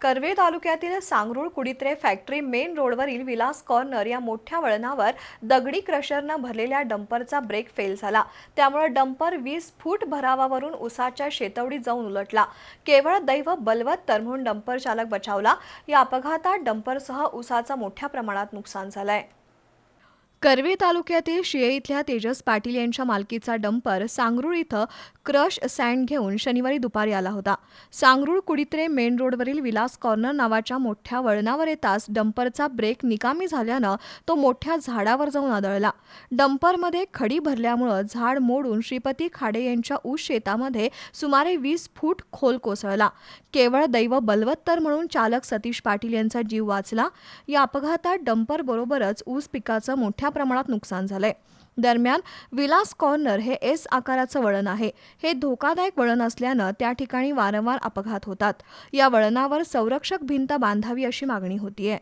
कर्वे तालुक्यातील Sangrul कुडित्रे factory main रोडवरील Vilas corner या मोठ्या वळणावर दगडी क्रशरनं भरलेल्या डंपरचा ब्रेक फेल झाला. त्यामुळे डंपर वीस फूट भरावावरून उसाच्या शेतवडीत जाऊन उलटला. केवळ दैव बलवत्तर म्हणून डंपर चालक बचावला. या अपघातात डंपरसह उसाचं मोठ्या प्रमाणात नुकसान झालंय. करवे तालुक्यातील शिये इथल्या तेजस पाटील यांच्या मालकीचा डंपर सांगरूळ इथं क्रश सँड घेऊन शनिवारी दुपारी आला होता. सांगरूळ कुडित्रे मेन रोडवरील विलास कॉर्नर नावाच्या मोठ्या वळणावर येताच डंपरचा ब्रेक निकामी झाल्यानं तो मोठ्या झाडावर जाऊन आदळला. डंपरमध्ये खडी भरल्यामुळं झाड मोडून श्रीपती खाडे यांच्या ऊस शेतामध्ये सुमारे वीस फूट खोल कोसळला. केवळ दैव बलवत्तर म्हणून चालक सतीश पाटील यांचा जीव वाचला. या अपघातात डंपर बरोबरच ऊस पिकाचं मोठ्या प्रमाणात नुकसान झालंय. दरम्यान विलास कॉर्नर हे एस आकाराचं वळण आहे. हे धोकादायक वळण असल्यानं त्या ठिकाणी वारंवार अपघात होतात. या वळणावर संरक्षक भिंत बांधावी अशी मागणी होतीये.